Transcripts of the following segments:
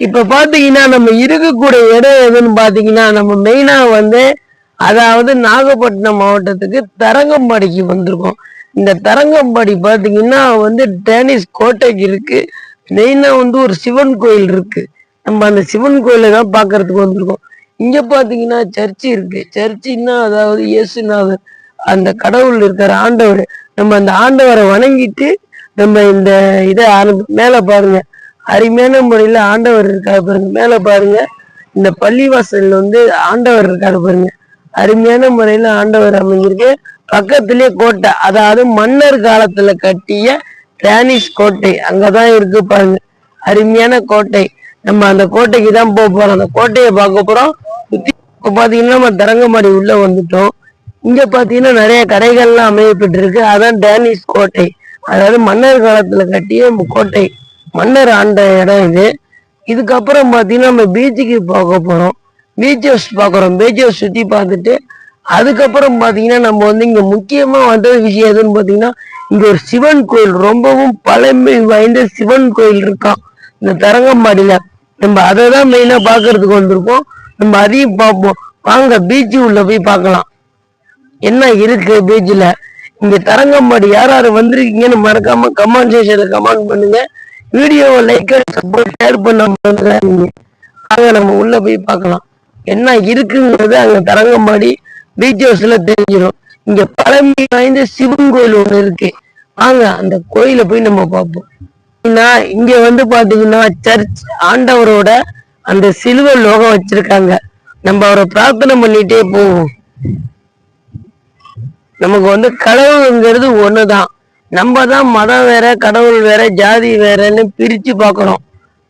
இப்ப பாத்தீங்கன்னா நம்ம இருக்கக்கூடிய இடம் எதுன்னு பாத்தீங்கன்னா நம்ம மெயினா வந்து அதாவது நாகப்பட்டினம் மாவட்டத்துக்கு தரங்கம்பாடிக்கு வந்திருக்கோம். இந்த தரங்கம்பாடி பாத்தீங்கன்னா வந்து டேனிஸ் கோட்டைக்கு இருக்கு. மெயினா வந்து ஒரு சிவன் கோயில் இருக்கு. நம்ம அந்த சிவன் கோயிலை தான் பார்க்கறதுக்கு வந்திருக்கோம். இங்க பாத்தீங்கன்னா சர்ச் இருக்கு. சர்ச்சுன்னா அதாவது இயேசுநாதர் அந்த கடவுள் இருக்கிற ஆண்டவர். நம்ம அந்த ஆண்டவரை வணங்கிட்டு நம்ம இந்த இதை ஆரம்பி மேல பாருங்க. அருமையான முறையில ஆண்டவர் இருக்காரு பாருங்க. மேல பாருங்க. இந்த பள்ளிவாசல் வந்து ஆண்டவர் இருக்காரு பாருங்க. அருமையான முறையில ஆண்டவர் அமைஞ்சிருக்கு. பக்கத்திலே கோட்டை அதாவது மன்னர் காலத்துல கட்டிய டேனிஷ் கோட்டை அங்கதான் இருக்கு பாருங்க. அருமையான கோட்டை. நம்ம அந்த கோட்டைக்கு தான் போக போறோம். அந்த கோட்டையை பார்க்க போறோம். சுத்தி பாத்தீங்கன்னா நம்ம தரங்கம்பாடி உள்ள வந்துட்டோம். இங்க பாத்தீங்கன்னா நிறைய கடைகள்லாம் அமையப்பட்டிருக்கு. அதான் டேனிஷ் கோட்டை. அதாவது மன்னர் காலத்துல கட்டிய கோட்டை. மன்னர் ஆண்ட இடம் இது. இதுக்கப்புறம் பார்த்தீங்கன்னா நம்ம பீச்சுக்கு பார்க்க போகிறோம் பீச் ஹவுஸ் பார்க்குறோம் பீச் ஹவுஸ் சுற்றி பார்த்துட்டு அதுக்கப்புறம் பார்த்தீங்கன்னா நம்ம வந்து இங்கே முக்கியமாக வந்தது விஷயம் எதுன்னு பார்த்தீங்கன்னா இங்கே ஒரு சிவன் கோயில். ரொம்பவும் பழமை வாய்ந்த சிவன் கோயில் இருக்கான் இந்த தரங்கம்பாடியில். நம்ம அதை தான் மெயினாக பார்க்கறதுக்கு வந்திருக்கோம். நம்ம அதையும் பார்ப்போம். வாங்க பீச்சு உள்ள போய் பார்க்கலாம். என்ன இருக்கு பீச்சில் இங்கே தரங்கம்பாடி யார் யார் வந்திருக்கீங்கன்னு மறக்காம கமெண்ட் செஷனில் கமெண்ட் பண்ணுங்க. வீடியோவை லைக் சப்போர்ட் ஷேர் பண்ண மறந்துடாதீங்க. வாங்க நம்ம உள்ள போய் பார்க்கலாம். என்ன இருக்குங்கிறது அங்க தரங்கம்பாடி பீச் ஹவுஸ்ல தெரிஞ்சிடும் இங்க பழமை வாய்ந்த சிவன் கோயில் ஒண்ணு இருக்கு. வாங்க அந்த கோயிலை போய் நம்ம பார்ப்போம். ஏன்னா, இங்க வந்து பாத்தீங்கன்னா சர்ச் ஆண்டவரோட அந்த சிலுவை லோகம் வச்சிருக்காங்க. நம்ம அவரை பிரார்த்தனை பண்ணிட்டே போவோம். நமக்கு வந்து கடவுளுங்கிறது ஒண்ணுதான். நம்ம தான் மதம் வேற கடவுள் வேற ஜாதி வேறன்னு பிரிச்சு பார்க்குறோம்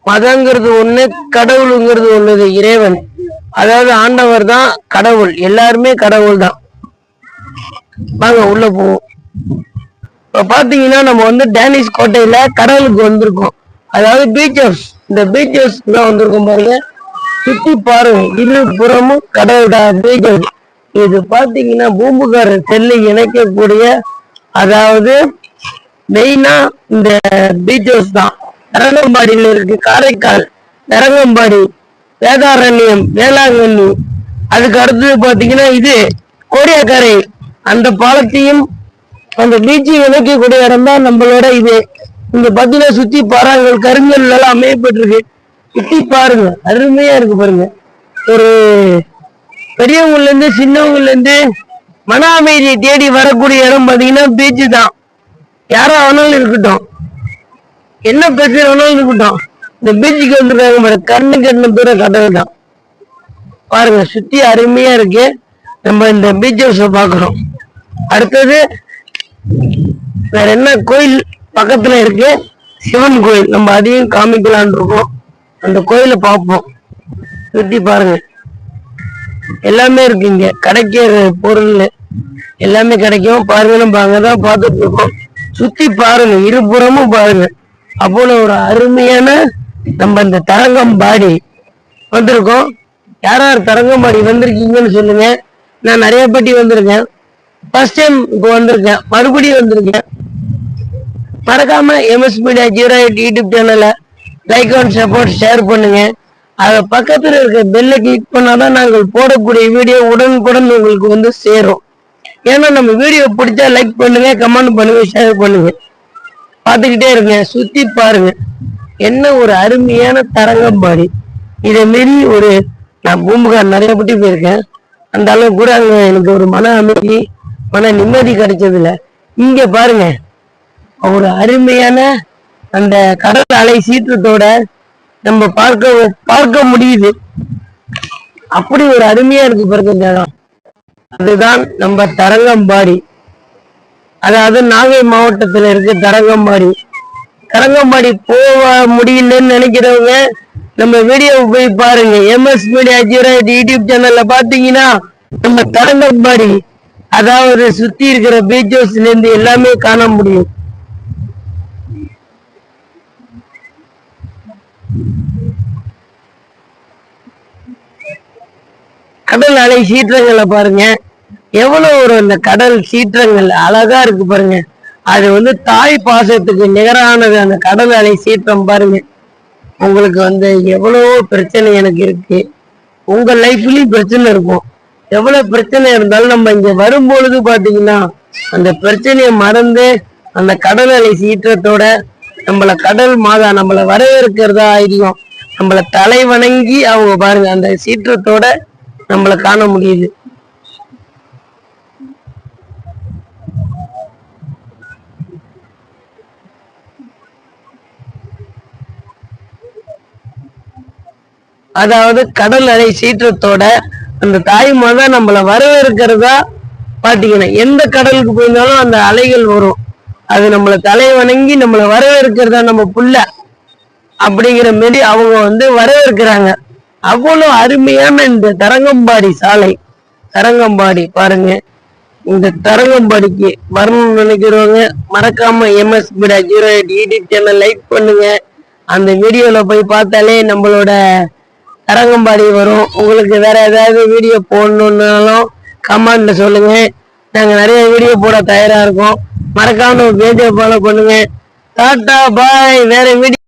மதங்கிறது ஒண்ணு கடவுளுங்கிறது ஒண்ணுது இறைவன். அதாவது ஆண்டவர் தான் கடவுள். எல்லாருமே கடவுள் தான் வாங்க உள்ள போவோம். இப்ப பாத்தீங்கன்னா நம்ம வந்து டேனிஷ் கோட்டையில கடவுளுக்கு வந்திருக்கோம். அதாவது பீச் ஹவுஸ் இந்த பீச் ஹவுஸ் தான் வந்திருக்கோம் பாருங்க. சுத்தி பாருங்க. இரு புறமும் பீச் ஹவுஸ் இது பாத்தீங்கன்னா பூம்புகாரர் செல்லை இணைக்கக்கூடிய அதாவது மெயினா இந்த பீச் ஹவுஸ் தான். நரங்கம்பாடியில் இருக்கு காரைக்கால் நரங்கம்பாடி வேதாரண்யம் வேளாங்கண்ணி. அதுக்கு அடுத்தது பாத்தீங்கன்னா இது கோடியாக்கரை. அந்த பாலத்தையும் அந்த பீச்சை இணைக்கக்கூடிய இடம் தான் நம்மளோட இது. இங்க பாத்தீங்கன்னா சுத்தி பாறாங்கள் கருங்கல் எல்லாம் அமையப்பட்டிருக்கு. சுத்தி பாருங்க அருமையா இருக்கு பாருங்க. ஒரு பெரியவங்கல இருந்து சின்னவங்கல இருந்து மன அமைதியை தேடி வரக்கூடிய இடம் பாத்தீங்கன்னா பீச்சு தான். யாரா வேணாலும் இருக்கட்டும். என்ன பிரச்சனை வேணாலும் இருக்கட்டும். இந்த பீச்சுக்கு வந்துருக்காங்க பாரு. கண்ணு கண்ணு தூர கடல் தான். பாருங்க சுத்தி அருமையா இருக்கு. நம்ம இந்த பீச் ஹவுஸ பாக்குறோம். அடுத்தது வேற என்ன கோயில் பக்கத்துல இருக்கு? சிவன் கோயில். நம்ம அதையும் காமிக்கலாம்னு இருக்கோம். அந்த கோயிலை பார்ப்போம். சுத்தி பாருங்க. எல்லாமே இருக்கு இங்க. கிடைக்கிற பொருள் எல்லாமே கிடைக்கும். பாருங்க நம்ம அங்கதான் பார்த்துட்டு இருக்கோம். சுத்தி பாருங்க இருபுறமும் பாருங்க. அப்போல ஒரு அருமையான நம்ம இந்த தரங்கம்பாடி வந்திருக்கோம். யார் யார் தரங்கம்பாடி வந்திருக்கீங்கன்னு சொல்லுங்க. நான் நிறைய பேட்டி வந்திருக்கேன். ஃபர்ஸ்ட் டைம் இப்போ வந்திருக்கேன். மறுபடியும் வந்திருக்கேன். மறக்காம MS media zero eight YouTube சேனலை லைக் அண்ட் சப்போர்ட் ஷேர் பண்ணுங்க. அது பக்கத்தில் இருக்க பெல்லை கிளிக் பண்ணாதான் நாங்கள் போடக்கூடிய வீடியோ உடனுக்குடன் உங்களுக்கு வந்து சேரும். ஏன்னா நம்ம வீடியோ பிடிச்சா லைக் பண்ணுங்க கமெண்ட் பண்ணுங்க ஷேர் பண்ணுங்க. பார்த்துக்கிட்டே இருங்க சுத்தி பாருங்க. என்ன ஒரு அருமையான தரங்கம்பாடி இதை மீறி ஒரு நான் பூம்புகார் நிறைய பட்டி போயிருக்கேன். அந்த அளவு கூட அங்க எனக்கு ஒரு மன அமைதி மன நிம்மதி கிடைச்சதுல இங்க பாருங்க. ஒரு அருமையான அந்த கடல் அலை சீற்றத்தோட நம்ம பார்க்க பார்க்க முடியுது. அப்படி ஒரு அருமையா இருக்கு பிறகு இந்த இடம். அதுதான் நம்ம தரங்கம்பாடி. அதாவது நாகை மாவட்டத்துல இருக்கு தரங்கம்பாடி. தரங்கம்பாடி போக முடியலன்னு நினைக்கிறவங்க நம்ம வீடியோ போய் பாருங்க. எம்எஸ் மீடியா ஜீரோ யூடியூப் சேனல்ல பாத்தீங்கன்னா நம்ம தரங்கம்பாடி அதாவது சுத்தி இருக்கிற பீச் ஹவுஸ்ல இருந்து எல்லாமே காண முடியும். கடல் அலை சீற்றங்களை பாருங்க. எவ்வளவு ஒரு இந்த கடல் சீற்றங்கள் அழகா இருக்கு பாருங்க. அது வந்து தாய் பாசத்துக்கு நிகரானது அந்த கடல் அலை சீற்றம் பாருங்க. உங்களுக்கு வந்து எவ்வளவோ பிரச்சனை எனக்கு இருக்கு. உங்க லைஃப்லயும் பிரச்சனை இருக்கும். எவ்வளவு பிரச்சனை இருந்தாலும் நம்ம இங்க வரும்பொழுது பாத்தீங்கன்னா அந்த பிரச்சனையை மறந்து அந்த கடல் அலை சீற்றத்தோட நம்மள கடல் மாதா நம்மள வரவேற்கிறதா ஐதீகம் நம்மள தலை வணங்கி அவங்க பாருங்க அந்த சீற்றத்தோட நம்மள காண முடியுது. அதாவது கடல் அலை சீற்றத்தோட அந்த தாய் மாதா நம்மள வரவேற்கிறதா பாத்தீங்கன்னா எந்த கடலுக்கு போயிருந்தாலும் அந்த அலைகள் வரும். அது நம்மள தலை வணங்கி நம்மள வரவேற்கிறதா நம்ம புள்ள அப்படிங்கிற மாரி அவங்க வந்து வரவேற்கிறாங்க. அவ்வளவு அருமையான இந்த தரங்கம்பாடி சாலை. தரங்கம்பாடி பாருங்க. இந்த தரங்கம்பாடிக்கு வரணும்னு நினைக்கிறவங்க மறக்காம MS media zero eight YouTube channel like பண்ணுங்க. அந்த வீடியோல போய் பார்த்தாலே நம்மளோட தரங்கம்பாடி வரும். உங்களுக்கு வேற ஏதாவது வீடியோ போடணுன்னாலும் கமெண்ட்ல சொல்லுங்க. நாங்க நிறைய வீடியோ போட தயாரா இருக்கோம். மறக்காம பேஜை ஃபாலோ பண்ணுங்க. டாட்டா பாய் வேற வீடியோ